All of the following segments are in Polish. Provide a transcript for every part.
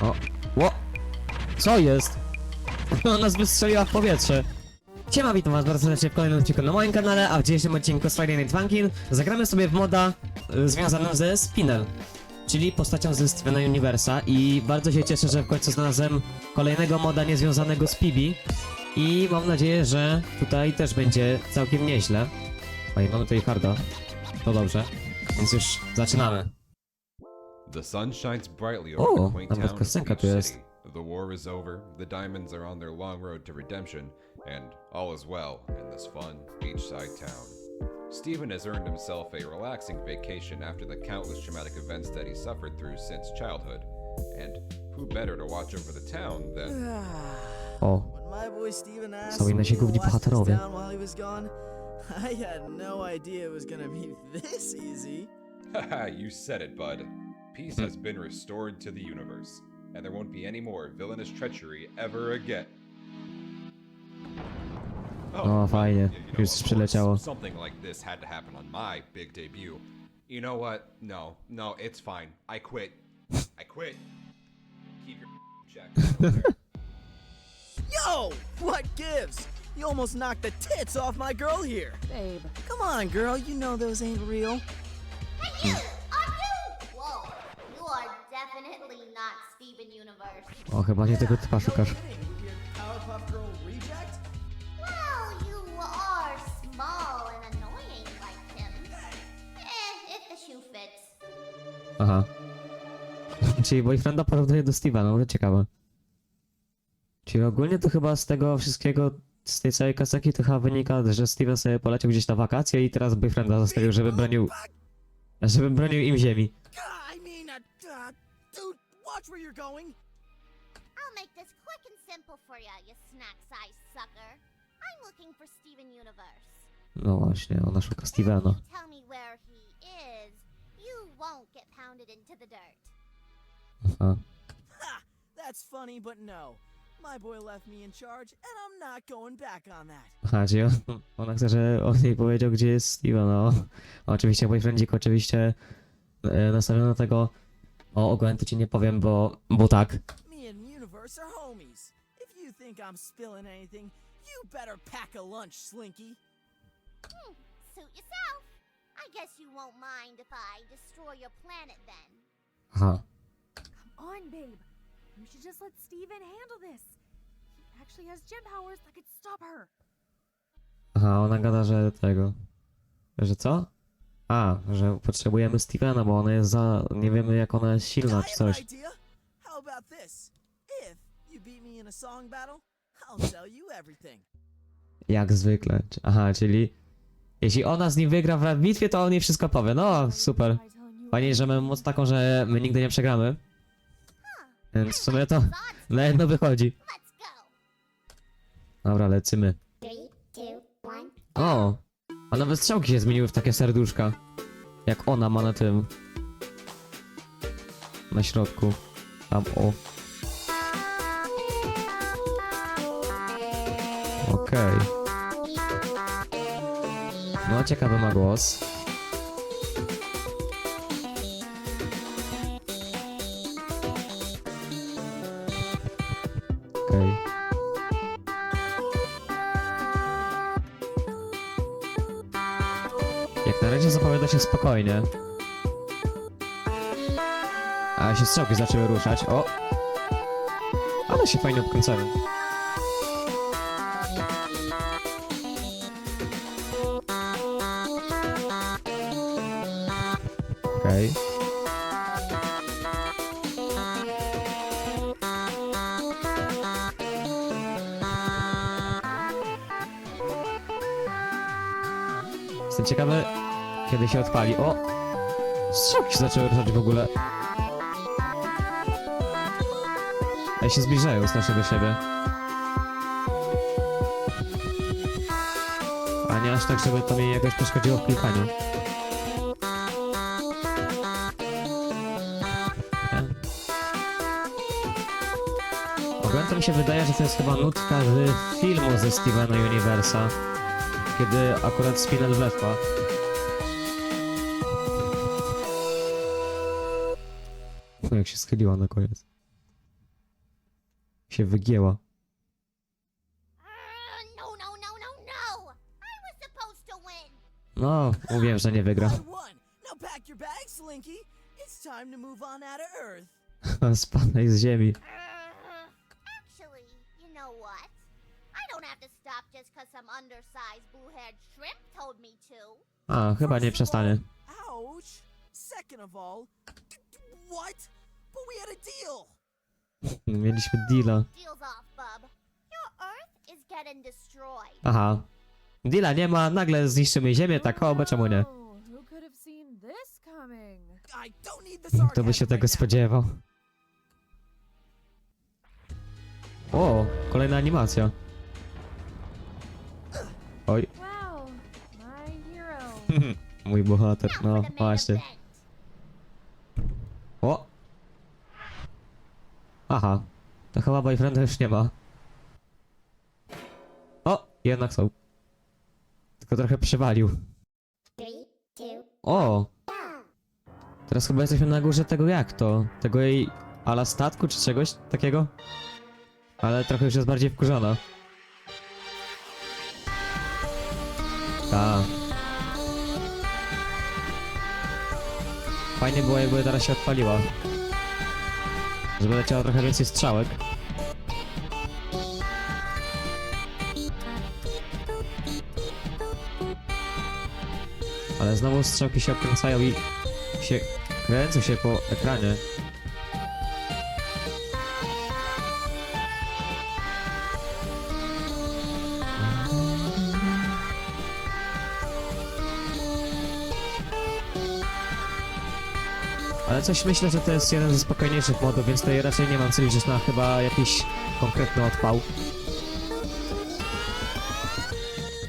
O, ło! Co jest? Ona nas wystrzeliła w powietrze. Siema, witam was bardzo serdecznie w kolejnym odcinku na moim kanale, a w dzisiejszym odcinku z Friday Night Funkin' zagramy sobie w moda y, związanym ze Spinel, czyli postacią ze Stevena Universa i bardzo się cieszę, że w końcu znalazłem kolejnego moda niezwiązanego z Pibi i mam nadzieję, że tutaj też będzie całkiem nieźle. Oj, mamy tutaj harda. To dobrze. Więc już zaczynamy. The sun shines brightly O, over the quaint nawet town of piosenka Beach tu jest. City. The war is over, the diamonds are on their long road to redemption, and all is well in this fun beachside town. Stephen has earned himself a relaxing vacation after the countless traumatic events that he suffered through since childhood. And who better to watch over the town than O, When my boy Steven asked Są i me nasi to główni watch this bohaterowie. town while he was gone, I had no idea it was gonna be this easy. Haha, you said it, bud. Peace has been restored to the universe, and there won't be any more villainous treachery ever again. Oh, o, fajnie. you know, Już of course. Something like this had to happen on my big debut. You know what? No, no, it's fine. I quit. I quit. Keep your check. Yo! What gives? You almost knocked the tits off my girl here. Babe. Come on, girl, you know those ain't real. O, chyba nie tego typa szukasz. Eh. Aha. Czyli boyfrienda porównuje do Stevena, no to ciekawe. Czyli ogólnie to chyba z tego wszystkiego, z tej całej kaseki to chyba wynika, że Steven sobie poleciał gdzieś na wakacje i teraz boyfrienda zostawił, żeby bronił, żeby bronił im ziemi. Watch where you're going. I'll make this quick and simple for ya, you snack-sized sucker. I'm looking for Steven Universe. No właśnie, ona szuka Stevena. you tell me where he is, you won't get pounded into the dirt. Aha. Ha! That's funny, but no. My boy left me in charge, and I'm not going back on that. Aha, czyli on, ona chce, że on jej powiedział, gdzie jest Steven, no. Oczywiście boyfriendzik oczywiście e, eh, nastawiony na tego, o ogólnie to ci nie powiem, bo, bo tak. Me and Universe are homies. If you think I'm spilling anything, you better pack a lunch, Slinky. Hmm, suit yourself. I guess you won't mind if I destroy your planet then. Aha. On, babe. You should just let Steven handle this. He actually has gem powers that could stop her. Aha, ona gada, że tego. Że co? A, że potrzebujemy Stevena, bo ona jest za. Nie wiemy jak ona jest silna czy coś. everything. Jak zwykle. Aha, czyli. Jeśli ona z nim wygra w bitwie, to on jej wszystko powie. No, super. Fajnie, że mamy moc taką, że my nigdy nie przegramy. Więc w sumie to na jedno wychodzi. Dobra, one. O! A nawet strzałki się zmieniły w takie serduszka. Jak ona ma na tym. Na środku. Tam o. Okej. No, ciekawy ma głos. Okej. Jak razie zapowiada się spokojnie. A się strzałki zaczęły ruszać. O! Ale się fajnie obkręcają. Okej. Jestem ciekawy, kiedy się odpali. O! Strzałki się zaczęły ruszać w ogóle. A się zbliżają strasznie do siebie. A nie aż tak, żeby to mi jakoś przeszkodziło w klikaniu. Nie? Ogólnie mi się wydaje, że to jest chyba nutka z filmu ze Stevena Universa. Kiedy akurat Spinel weszła. No jak się schyliła na koniec. Się wygięła. Uh, no, no, no, no, mówiłem, że nie wygra. Spadaj z ziemi. Uh. A, chyba nie przestanie. Second of all, what? But we had a deal. Mieliśmy deala. Deal's off, bub. Your Earth is getting destroyed. Aha. Deala nie ma, nagle zniszczymy ziemię, tak o, bo czemu nie? Oh, who could have seen this coming? I don't need the sarcasm Kto by się tego right now. spodziewał? O, kolejna animacja. Oj, Wow, my hero. mój bohater, Now no for the main właśnie. event. Aha, to chyba boyfrienda już nie ma. O, jednak są. Tylko trochę two, O! Teraz chyba jesteśmy na górze tego jak to? Tego jej ala statku czy czegoś takiego? Ale trochę już jest bardziej wkurzona. Ta. Fajnie było jakby teraz się odpaliła. Żeby leciało trochę więcej strzałek. Ale znowu strzałki się obkręcają i się kręcą się po ekranie. Ale coś myślę, że to jest jeden ze spokojniejszych modów, więc tutaj raczej nie mam co liczyć na chyba jakiś konkretny odpał.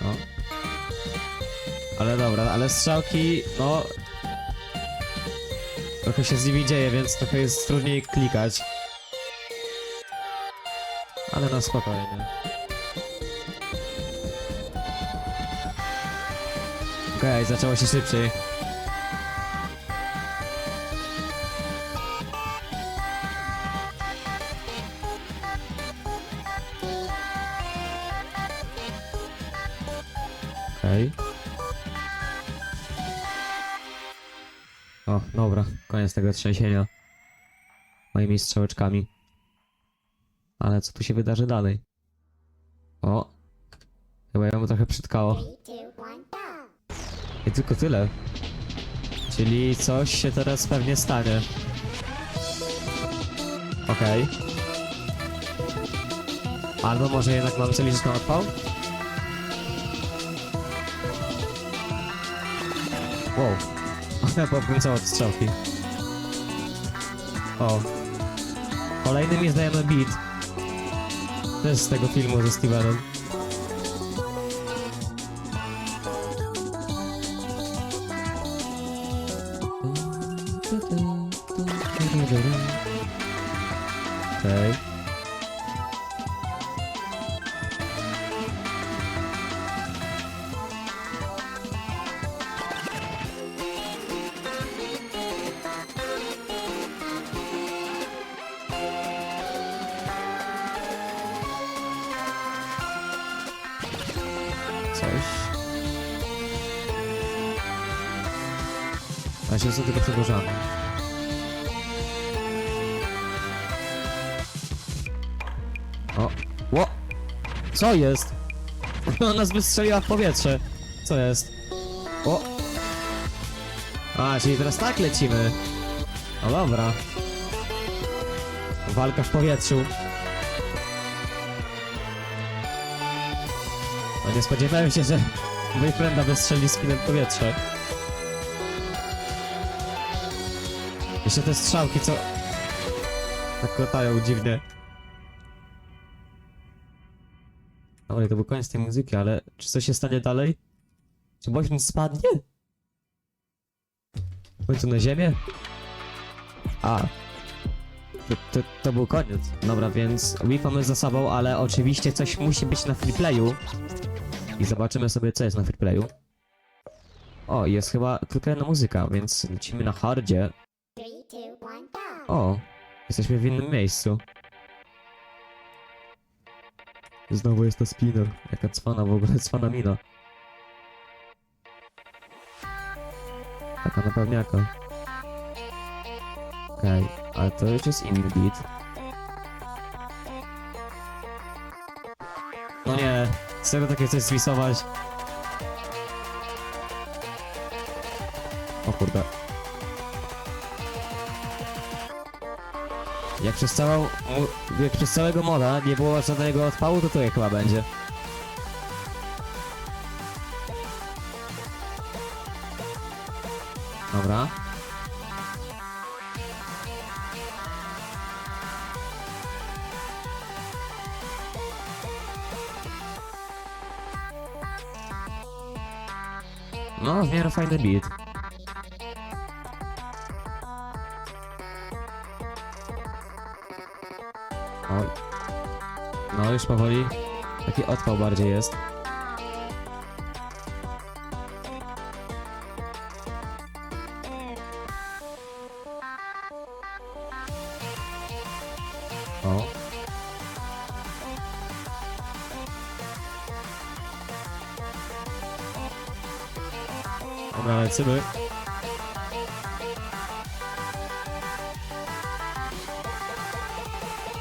No. Ale dobra, ale strzałki, no... Trochę się z nimi dzieje, więc trochę jest trudniej klikać. Ale no spokojnie. Okej, zaczęło się szybciej. Dobra, koniec tego trzęsienia. Moimi strzałeczkami. Ale co tu się wydarzy dalej? O! Chyba ją trochę przytkało. I tylko tyle. Czyli coś się teraz pewnie stanie. Okej. Albo może jednak mam co liczyć na odpał? Wow. Ona pokręcała te strzałki. O. Kolejny mi zdajemy beat. Też z tego filmu ze Stevenem. Okej. Coś. A się co tylko przedłużamy. O, ło! Co jest? Ona wystrzeliła w powietrze. Co jest? O! A, czyli teraz tak lecimy. No dobra. Walka w powietrzu. Nie spodziewałem się, że boyfrienda wystrzeli spinem w powietrze. Jeszcze te strzałki, co... Tak latają dziwnie. Oj, to był koniec tej muzyki, ale czy coś się stanie dalej? Czy boyfriend spadnie? W końcu na ziemię? A. To, to, to był koniec. Dobra, więc Wii mamy za sobą, ale oczywiście coś musi być na freeplayu. I zobaczymy sobie, co jest na freeplayu. O, jest chyba tylko muzyka, więc lecimy na hardzie. O, jesteśmy w innym miejscu. Znowu jest to spinner. Jaka cwana w ogóle, cwana mina. Taka na pewniaka. Okej, ale to już jest inny beat. No nie, serio takie coś zwisować? O kurde. Jak przez całą, jak przez całego moda nie było żadnego odpału, to tutaj chyba będzie. Dobra. No, w miarę fajny beat. No, już powoli. Taki odpał bardziej jest.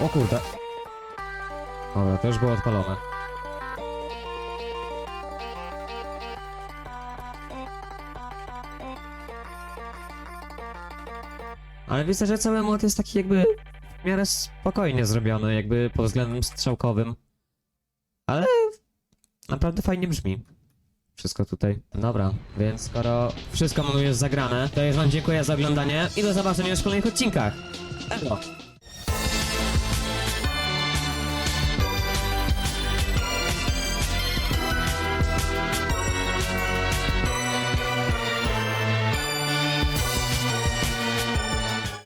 O kurde. Dobra, to już było odpalone. Ale widzę, że cały mod jest taki jakby w miarę spokojnie zrobiony, jakby pod względem strzałkowym. Ale naprawdę fajnie brzmi. Wszystko tutaj. Dobra, więc skoro wszystko mamy już zagrane, to już wam dziękuję za oglądanie i do zobaczenia już w kolejnych odcinkach. Elo!